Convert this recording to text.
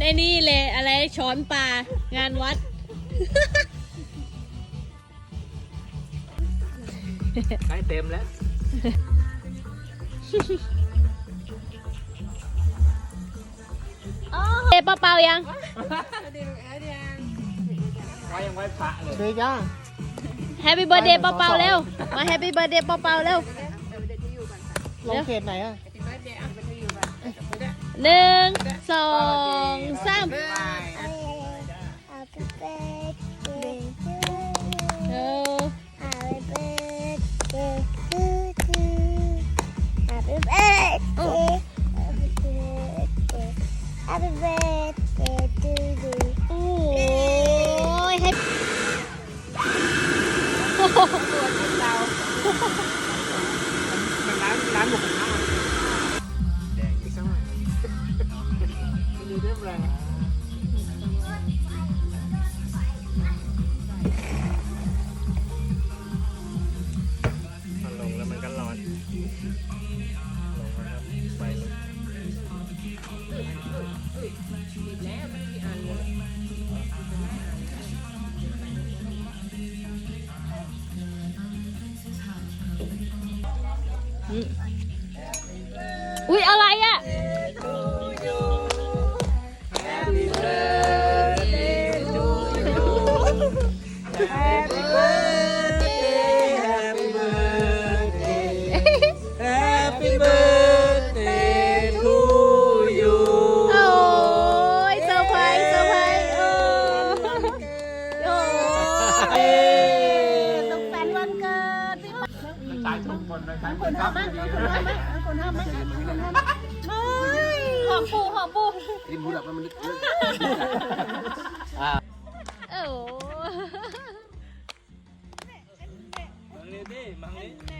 ได้นี่เลยอะไรช้อนปลางานวัด ใกล้เต็มแล้ว เอ๊ะเปล่าๆยัง ไว้ยังไว้พระเลยเด็กจ้าแฮปปี้เบิร์ดเดย์เปล่าๆเร็ว มาแฮปปี้เบิร์ดเดย์เปล่าๆเร็ว ลงเขตไหนอะ หนึ่งสองสาม Happy birthday to you. เออ Happy birthday to you. Happy birthday. Happy birthday. Happy birthday to เรียบแรงลงแล้วมันก็ร้อน ลงแล้วครับไฟลุกอุ้ยอะไร อะ Happy birthday to you โอ้ยเซอร์ไพรส์เซอร์ไพรส์โอ้โอ้ตกแต่งวันเกิดพี่มันตายทุกคนเลยครับคนทำไม่ดีคนทำไหมคนทำไหมหอมปูหอมปู ริมหูดับมันลึก ง